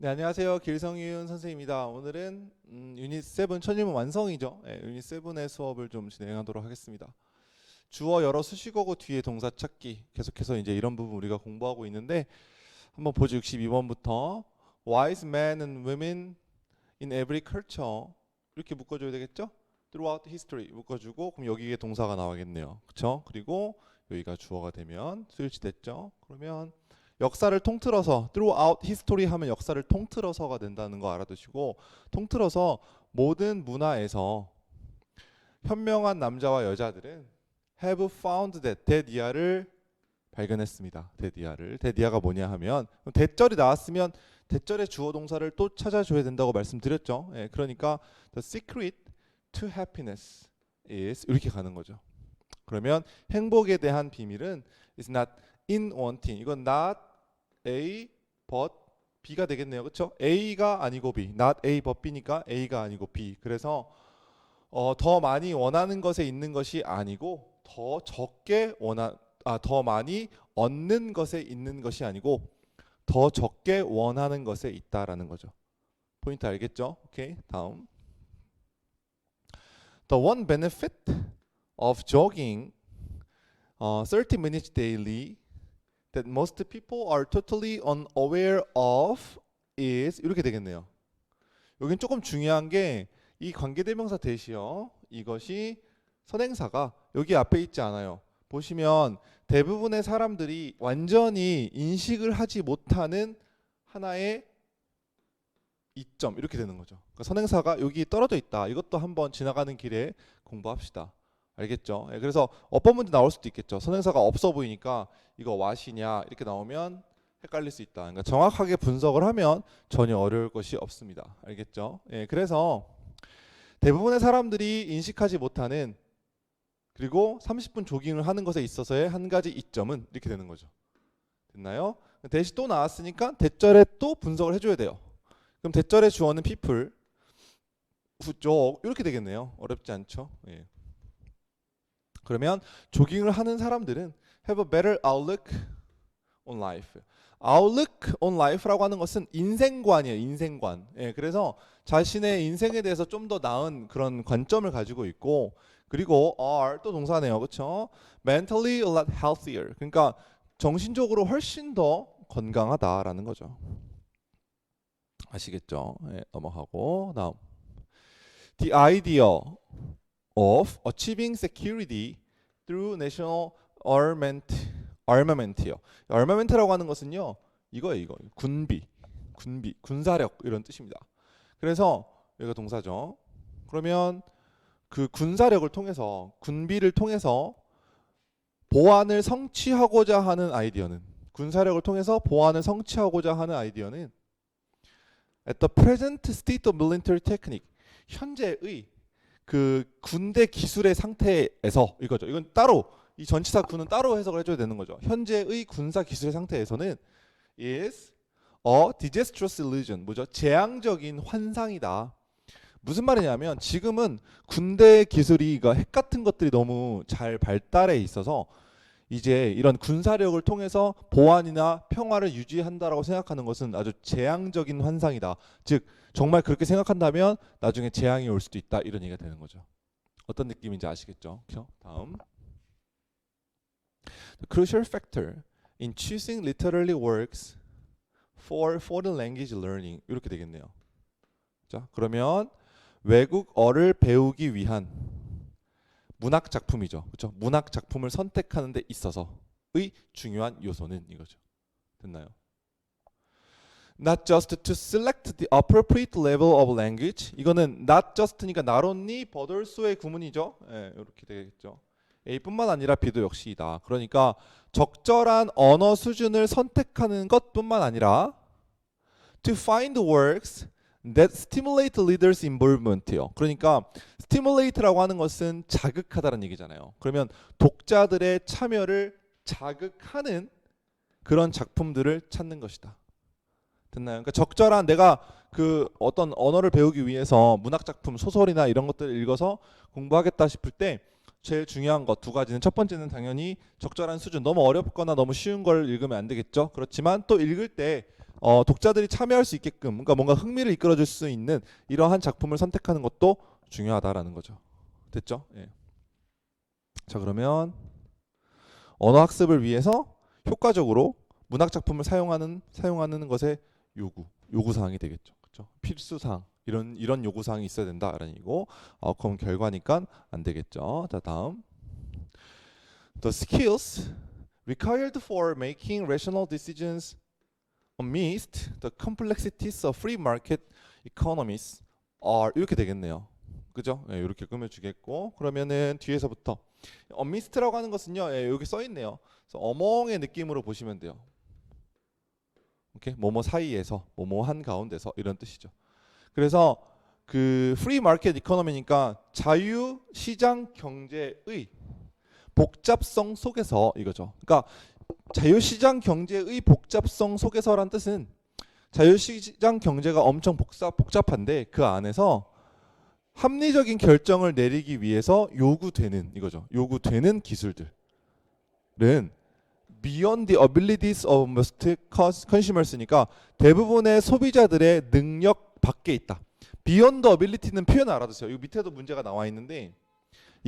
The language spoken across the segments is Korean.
네, 안녕하세요. 길성윤 선생님입니다. 오늘은 음, 유닛 7 천일문 완성이죠. 네, 유닛 7의 수업을 좀 진행하도록 하겠습니다. 주어 열어 수식어고 뒤에 동사 찾기 계속해서 이제 이런 부분 우리가 공부하고 있는데 한번 보죠. 62번부터 wise men and women in every culture 이렇게 묶어 줘야 되겠죠? throughout history 묶어 주고 그럼 여기에 동사가 나와겠네요. 그렇죠? 그리고 여기가 주어가 되면 스위치 됐죠? 그러면 역사를 통틀어서 throughout history 하면 역사를 통틀어서가 된다는 거 알아두시고 통틀어서 모든 문화에서 현명한 남자와 여자들은 have found that 대디아를 발견했습니다. 대디아를 대디아가 뭐냐 하면 대절이 나왔으면 대절의 주어 동사를 또 찾아줘야 된다고 말씀드렸죠. 예, 그러니까 the secret to happiness is 이렇게 가는 거죠. 그러면 행복에 대한 비밀은 is not in wanting. 이건 not A but B가 되겠네요. 그렇죠? A가 아니고 B. not A but B니까 A가 아니고 B. 그래서 어, 더 많이 원하는 것에 있는 것이 아니고 더 적게 원하 아, 더 많이 얻는 것에 있는 것이 아니고 더 적게 원하는 것에 있다라는 거죠. 포인트 알겠죠? 오케이. 다음. The one benefit of jogging uh, 30 minutes daily that most people are totally unaware of is 이렇게 되겠네요. 여긴 조금 중요한 게 이 관계대명사 대시요 이것이 선행사가 여기 앞에 있지 않아요. 보시면 대부분의 사람들이 완전히 인식을 하지 못하는 하나의 이점 이렇게 되는 거죠. 그러니까 선행사가 여기 떨어져 있다. 이것도 한번 지나가는 길에 공부합시다. 알겠죠? 예, 그래서 어법 문제 나올 수도 있겠죠. 선행사가 없어 보이니까 이거 왓이냐 이렇게 나오면 헷갈릴 수 있다. 그러니까 정확하게 분석을 하면 전혀 어려울 것이 없습니다. 알겠죠? 예, 그래서 대부분의 사람들이 인식하지 못하는 그리고 30분 조깅을 하는 것에 있어서의 한 가지 이점은 이렇게 되는 거죠. 됐나요? 대시 또 나왔으니까 대절에 또 분석을 해줘야 돼요. 그럼 대절의 주어는 people, 후쪽 이렇게 되겠네요. 어렵지 않죠? 예. 그러면 조깅을 하는 사람들은 have a better outlook on life. outlook on life라고 하는 것은 인생관이에요. 인생관. 예, 그래서 자신의 인생에 대해서 좀 더 나은 그런 관점을 가지고 있고 그리고 are 또 동사네요. 그렇죠? mentally a lot healthier. 그러니까 정신적으로 훨씬 더 건강하다라는 거죠. 아시겠죠? 예, 넘어가고 다음. The idea of achieving security through national armament armament요. armament라고 하는 것은요. 이거예요, 이거. 군비, 군비, 군사력 이런 뜻입니다. 그래서 여기가 동사죠. 그러면 그 군사력을 통해서 군비를 통해서 보안을 성취하고자 하는 아이디어는 군사력을 통해서 보안을 성취하고자 하는 아이디어는 at the present state of military technique 현재의 그 군대 기술의 상태에서 이거죠. 이건 따로 이 전치사 구는 따로 해석을 해줘야 되는 거죠. 현재의 군사 기술의 상태에서는 is a disastrous illusion 뭐죠? 재앙적인 환상이다. 무슨 말이냐면 지금은 군대 기술이 그러니까 핵 같은 것들이 너무 잘 발달해 있어서 이제 이런 군사력을 통해서 보안이나 평화를 유지한다라고 생각하는 것은 아주 재앙적인 환상이다. 즉 정말 그렇게 생각한다면 나중에 재앙이 올 수도 있다 이런 얘기가 되는 거죠. 어떤 느낌인지 아시겠죠? 다음. The crucial factor in choosing literary works for foreign language learning 이렇게 되겠네요. 자, 그러면 외국어를 배우기 위한 문학 작품이죠. 그렇죠? 문학 작품을 선택하는 데 있어서의 중요한 요소는 이거죠. 됐나요? Not just to select the appropriate level of language. 이거는 not just니까 not only but also의 구문이죠. 예, 이렇게 되겠죠. A뿐만 아니라 B도 역시이다. 그러니까 적절한 언어 수준을 선택하는 것뿐만 아니라 to find works that stimulate leaders involvement요. 그러니까 stimulate라고 하는 것은 자극하다는 얘기잖아요. 그러면 독자들의 참여를 자극하는 그런 작품들을 찾는 것이다. 됐나요? 그러니까 적절한 내가 그 어떤 언어를 배우기 위해서 문학 작품, 소설이나 이런 것들을 읽어서 공부하겠다 싶을 때 제일 중요한 것 두 가지는 첫 번째는 당연히 적절한 수준 너무 어렵거나 너무 쉬운 걸 읽으면 안 되겠죠. 그렇지만 또 읽을 때 어, 독자들이 참여할 수 있게끔 그러니까 뭔가 흥미를 이끌어줄 수 있는 이러한 작품을 선택하는 것도 중요하다라는 거죠. 됐죠? 예. 자 그러면 언어 학습을 위해서 효과적으로 문학 작품을 사용하는 사용하는 것의 요구 요구 사항이 되겠죠. 그렇죠? 필수 사항 이런 이런 요구 사항이 있어야 된다라는 얘기고 어, 그럼 결과니까 안 되겠죠. 자 다음 the skills required for making rational decisions amidst the complexities of free market economies are 이렇게 되겠네요. 그죠? 예, 이렇게 꾸며주겠고 그러면은 뒤에서부터 amidst라고 하는 것은요 예, 여기 써 있네요. 어멍의 느낌으로 보시면 돼요. 오케이 뭐뭐 사이에서 뭐뭐 한 가운데서 이런 뜻이죠. 그래서 그 프리 마켓 이코노미니까 자유 시장 경제의 복잡성 속에서 이거죠. 그러니까 자유시장 경제의 복잡성 속에서란 뜻은 자유시장 경제가 엄청 복잡, 복잡한데 그 안에서 합리적인 결정을 내리기 위해서 요구되는 이거죠. 요구되는 기술들은 beyond the abilities of most consumers니까 대부분의 소비자들의 능력 밖에 있다. beyond the ability는 표현 알아두세요. 이 밑에도 문제가 나와 있는데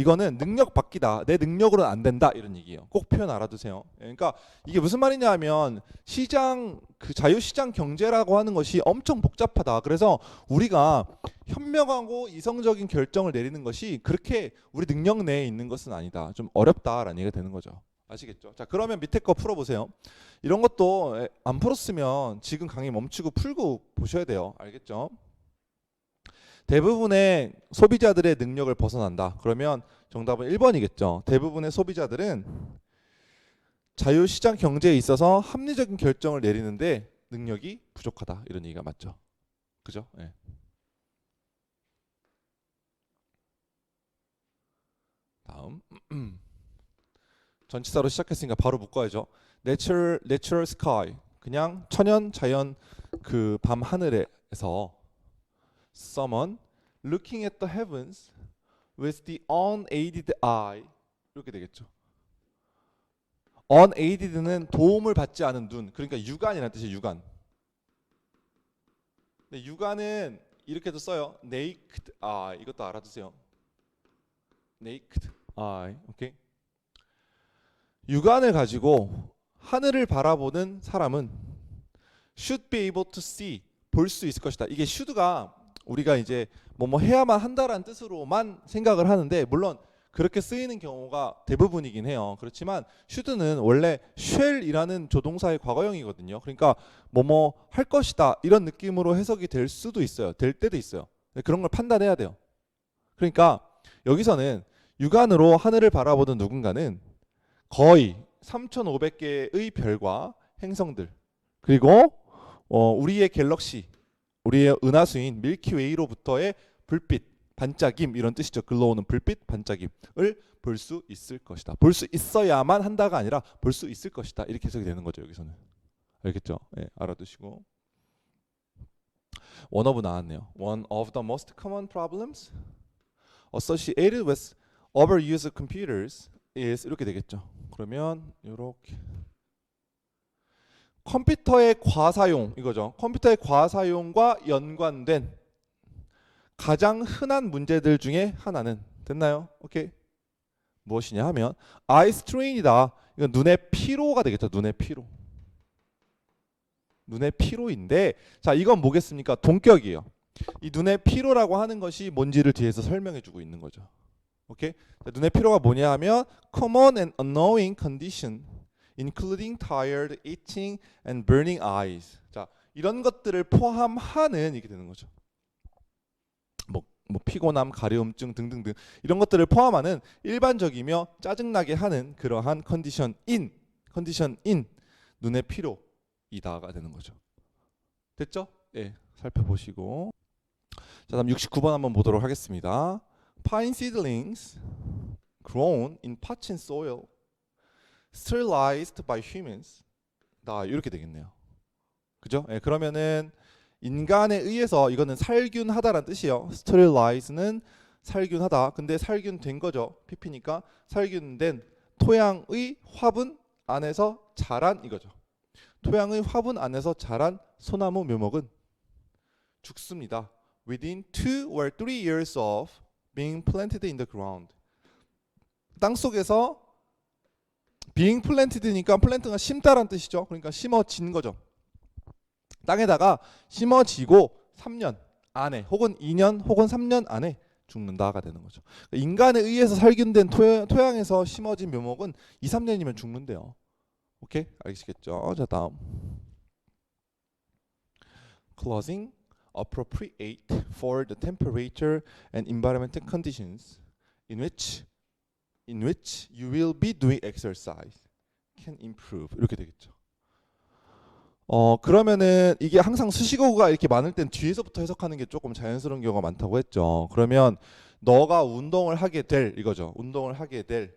이거는 능력 밖이다. 내 능력으로는 안 된다 이런 얘기예요. 꼭 표현 알아두세요. 예, 그러니까 이게 무슨 말이냐면 시장 그 자유시장 경제라고 하는 것이 엄청 복잡하다. 그래서 우리가 현명하고 이성적인 결정을 내리는 것이 그렇게 우리 능력 내에 있는 것은 아니다. 좀 어렵다라는 얘기가 되는 거죠. 아시겠죠? 자 그러면 밑에 거 풀어보세요. 이런 것도 에, 안 풀었으면 지금 강의 멈추고 풀고 보셔야 돼요. 알겠죠? 대부분의 소비자들의 능력을 벗어난다. 그러면 정답은 1번이겠죠. 대부분의 소비자들은 자유시장 경제에 있어서 합리적인 결정을 내리는데 능력이 부족하다. 이런 얘기가 맞죠. 그죠? 예. 다음 전치사로 시작했으니까 바로 묶어야죠. Natural, natural sky 그냥 천연 자연 그 밤 하늘에서 someone looking at the heavens with the unaided eye 이렇게 되겠죠. unaided는 도움을 받지 않은 눈 그러니까 육안이라는 뜻이에요. 육안. 근데 육안은 이렇게도 써요. naked eye 이것도 알아두세요. naked eye 오케이. 육안을 가지고 하늘을 바라보는 사람은 should be able to see 볼 수 있을 것이다. 이게 should가 우리가 이제 뭐뭐 해야만 한다라는 뜻으로만 생각을 하는데 물론 그렇게 쓰이는 경우가 대부분이긴 해요. 그렇지만 should는 원래 shall이라는 조동사의 과거형이거든요. 그러니까 뭐뭐 할 것이다 이런 느낌으로 해석이 될 수도 있어요. 될 때도 있어요. 그런 걸 판단해야 돼요. 그러니까 여기서는 육안으로 하늘을 바라보는 누군가는 거의 3,500개의 별과 행성들 그리고 어, 우리의 갤럭시 우리의 은하수인 밀키웨이로부터의 불빛 반짝임 이런 뜻이죠. 글로우는 불빛 반짝임을 볼 수 있을 것이다. 볼 수 있어야만 한다가 아니라 볼 수 있을 것이다. 이렇게 해석이 되는 거죠. 여기서는 알겠죠? 예, 알아두시고 원어브 나왔네요. One of the most common problems associated with overuse of computers is 이렇게 되겠죠. 그러면 이렇게 컴퓨터의 과사용 이거죠. 컴퓨터의 과사용과 연관된 가장 흔한 문제들 중에 하나는 됐나요? 오케이. 무엇이냐 하면 eye strain이다. 이건 눈의 피로가 되겠죠. 눈의 피로. 눈의 피로인데 자 이건 뭐겠습니까? 동격이에요. 이 눈의 피로라고 하는 것이 뭔지를 뒤에서 설명해 주고 있는 거죠. 오케이? 자, 눈의 피로가 뭐냐 하면 common and annoying condition including tired, itching and burning eyes. 자, 이런 것들을 포함하는 이게 되는 거죠. 뭐, 뭐 피곤함, 가려움증 등등등 이런 것들을 포함하는 일반적이며 짜증나게 하는 그러한 컨디션인 컨디션인 눈의 피로이다가 되는 거죠. 됐죠? 예, 살펴보시고 자, 다음 69번 한번 보도록 하겠습니다. Pine seedlings grown in pots and soil sterilized by humans. 다 이렇게 되겠네요. 그죠? 예, 그러면은 인간에 의해서 이거는 살균하다라는 뜻이에요. sterilize는 살균하다. 근데 살균된 거죠. pp니까 살균된 토양의 화분 안에서 자란 이거죠. 토양의 화분 안에서 자란 소나무 묘목은 죽습니다. Within two or three years of being planted in the ground. 땅 속에서 being planted니까 plant가 심다란 뜻이죠. 그러니까 심어진 거죠. 땅에다가 심어지고 3년 안에 혹은 2년 혹은 3년 안에 죽는다가 되는 거죠. 인간에 의해서 살균된 토, 토양에서 심어진 묘목은 2, 3년이면 죽는데요. 오케이? 알겠겠죠? 자, 다음. Clothing appropriate for the temperature and environmental conditions in which in which you will be doing exercise can improve 이렇게 되겠죠. 어 그러면은 이게 항상 수식어가 이렇게 많을 땐 뒤에서부터 해석하는 게 조금 자연스러운 경우가 많다고 했죠. 그러면 너가 운동을 하게 될 이거죠. 운동을 하게 될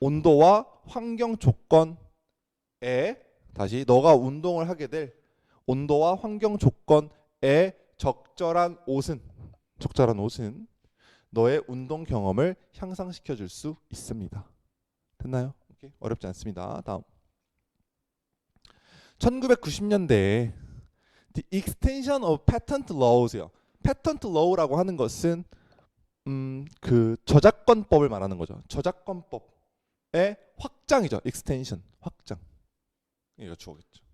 온도와 환경 조건에 다시 너가 운동을 하게 될 온도와 환경 조건에 적절한 옷은 적절한 옷은 너의 운동 경험을 향상시켜 줄 수 있습니다. 됐나요? 오케이. 어렵지 않습니다. 다음. 1990년대에 the extension of patent laws요. patent law라고 하는 것은 음, 그 저작권법을 말하는 거죠. 저작권법의 확장이죠. extension, 확장. 이거 주어겠죠.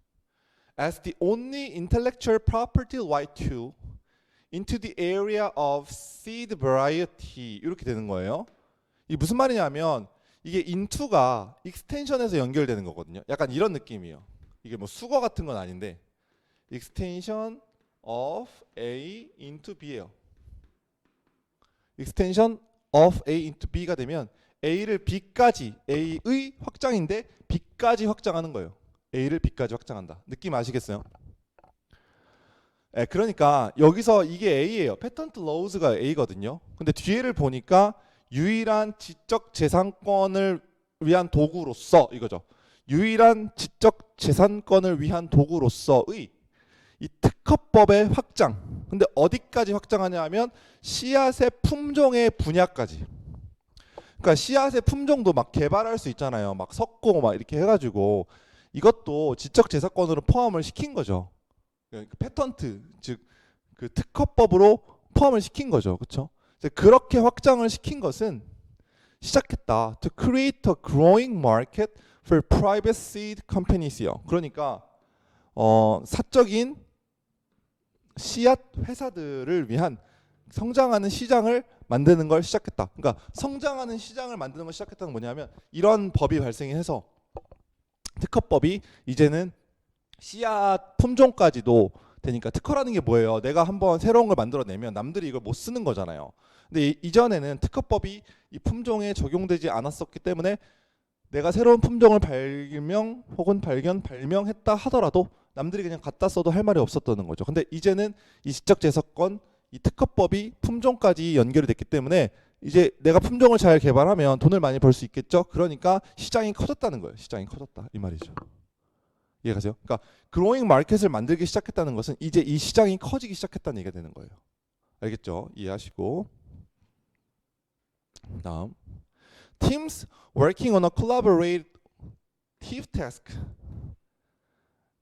As the only intellectual property right to into the area of seed variety 이렇게 되는 거예요. 이 무슨 말이냐면 이게 into가 extension에서 연결되는 거거든요. 약간 이런 느낌이에요. 이게 뭐 수거 같은 건 아닌데 extension of A into B예요. extension of A into B가 되면 A를 B까지 A의 확장인데 B까지 확장하는 거예요. A를 B까지 확장한다. 느낌 아시겠어요? 예, 그러니까 여기서 이게 A예요. 패턴트 로우즈가 A거든요. 근데 뒤에를 보니까 유일한 지적 재산권을 위한 도구로서 이거죠. 유일한 지적 재산권을 위한 도구로서의 이 특허법의 확장. 근데 어디까지 확장하냐 하면 씨앗의 품종의 분야까지. 그러니까 씨앗의 품종도 막 개발할 수 있잖아요. 막 섞고 막 이렇게 해가지고 이것도 지적 재산권으로 포함을 시킨 거죠. 그러니까 패턴트 즉 그 특허법으로 포함을 시킨 거죠. 그렇죠? 그렇게 확장을 시킨 것은 시작했다. To create a growing market for private seed companies요. 그러니까 어, 사적인 씨앗 회사들을 위한 성장하는 시장을 만드는 걸 시작했다. 그러니까 성장하는 시장을 만드는 걸 시작했다는 뭐냐면 이런 법이 발생해서 특허법이 이제는 씨앗 품종까지도 되니까 특허라는 게 뭐예요? 내가 한번 새로운 걸 만들어내면 남들이 이걸 못 쓰는 거잖아요. 근데 이- 이전에는 특허법이 이 품종에 적용되지 않았었기 때문에 내가 새로운 품종을 발명 혹은 발견 발명했다 하더라도 남들이 그냥 갖다 써도 할 말이 없었다는 거죠. 근데 이제는 이 지적 재산권 이 특허법이 품종까지 연결이 됐기 때문에 이제 내가 품종을 잘 개발하면 돈을 많이 벌 수 있겠죠. 그러니까 시장이 커졌다는 거예요. 시장이 커졌다 이 말이죠. 이해가세요? 그러니까 그로잉 마켓을 만들기 시작했다는 것은 이제 이 시장이 커지기 시작했다는 얘기가 되는 거예요. 알겠죠? 이해하시고 다음 teams working on a collaborative task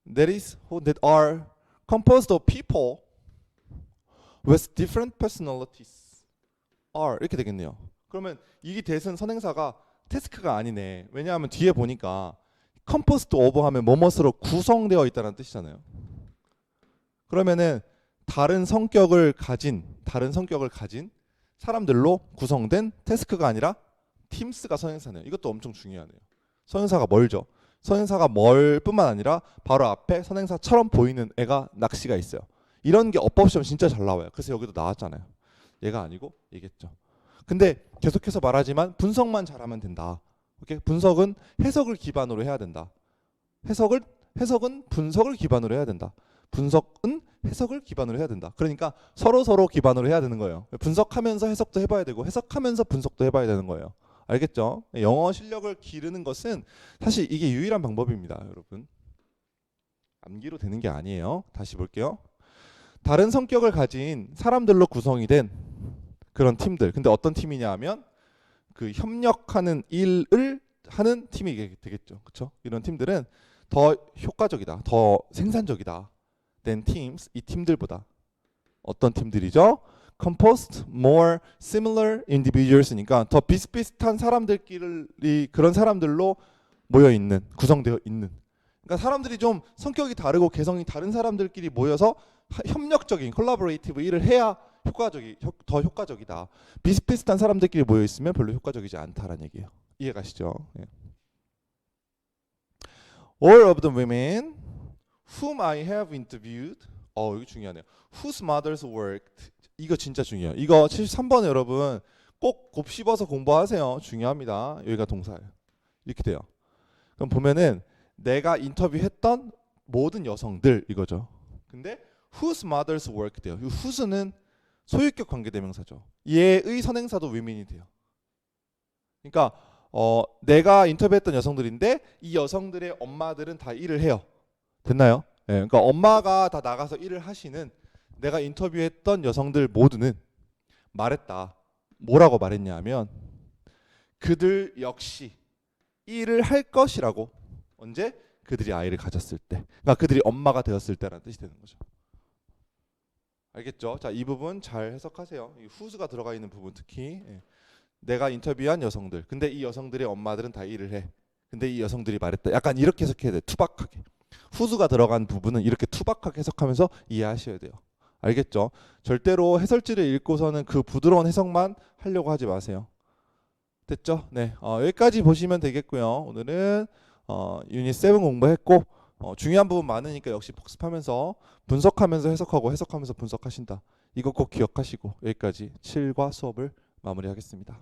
that is that are composed of people with different personalities are 이렇게 되겠네요. 그러면 이게 대선 선행사가 태스크가 아니네. 왜냐하면 뒤에 보니까 composed of 하면 뭐뭇으로 구성되어 있다는 뜻이잖아요. 그러면은 다른 성격을 가진 다른 성격을 가진 사람들로 구성된 태스크가 아니라 팀스가 선행사네요. 이것도 엄청 중요하네요. 선행사가 멀죠. 선행사가 멀 뿐만 아니라 바로 앞에 선행사처럼 보이는 애가 낚시가 있어요. 이런 게 어법 시험 진짜 잘 나와요. 그래서 여기도 나왔잖아요. 얘가 아니고 얘겠죠. 근데 계속해서 말하지만 분석만 잘하면 된다. 오케이? 분석은 해석을 기반으로 해야 된다. 해석을 해석은 분석을 기반으로 해야 된다. 분석은 해석을 기반으로 해야 된다. 그러니까 서로 서로 기반으로 해야 되는 거예요. 분석하면서 해석도 해봐야 되고 해석하면서 분석도 해봐야 되는 거예요. 알겠죠? 영어 실력을 기르는 것은 사실 이게 유일한 방법입니다, 여러분. 암기로 되는 게 아니에요. 다시 볼게요. 다른 성격을 가진 사람들로 구성이 된 그런 팀들. 근데 어떤 팀이냐 하면 그 협력하는 일을 하는 팀이 되겠죠. 그렇죠? 이런 팀들은 더 효과적이다, 더 생산적이다. than teams 이 팀들보다 어떤 팀들이죠? composed more similar individuals니까 더 비슷비슷한 사람들끼리 그런 사람들로 모여 있는 구성되어 있는 그러니까 사람들이 좀 성격이 다르고 개성이 다른 사람들끼리 모여서 하- 협력적인 콜라보레이티브 일을 해야 효과적이 효- 더 효과적이다. 비슷비슷한 사람들끼리 모여 있으면 별로 효과적이지 않다라는 얘기예요. 이해 가시죠? 예. All of the women whom I have interviewed 어 이거 중요하네요. Whose mothers worked 이거 진짜 중요해요. 이거 73번 여러분 꼭 곱씹어서 공부하세요. 중요합니다. 여기가 동사예요. 이렇게 돼요. 그럼 보면은 내가 인터뷰했던 모든 여성들 이거죠. 근데 whose mothers work 돼요. 이 whose는 소유격 관계대명사죠. 얘의 선행사도 위민이 돼요. 그러니까 어, 내가 인터뷰했던 여성들인데 이 여성들의 엄마들은 다 일을 해요. 됐나요? 예, 그러니까 엄마가 다 나가서 일을 하시는 내가 인터뷰했던 여성들 모두는 말했다. 뭐라고 말했냐면 그들 역시 일을 할 것이라고 언제 그들이 아이를 가졌을 때, 그러니까 그들이 엄마가 되었을 때라는 뜻이 되는 거죠. 알겠죠? 자, 이 부분 잘 해석하세요. 이 후즈가 들어가 있는 부분 특히 예. 내가 인터뷰한 여성들. 근데 이 여성들의 엄마들은 다 일을 해. 근데 이 여성들이 말했다. 약간 이렇게 해석해야 돼. 투박하게. 후즈가 들어간 부분은 이렇게 투박하게 해석하면서 이해하셔야 돼요. 알겠죠? 절대로 해설지를 읽고서는 그 부드러운 해석만 하려고 하지 마세요. 됐죠? 네. 어, 여기까지 보시면 되겠고요. 오늘은 어, 유닛 7 공부했고 어, 중요한 부분 많으니까 역시 복습하면서 분석하면서 해석하고 해석하면서 분석하신다. 이거 꼭 기억하시고 여기까지 7과 수업을 마무리하겠습니다.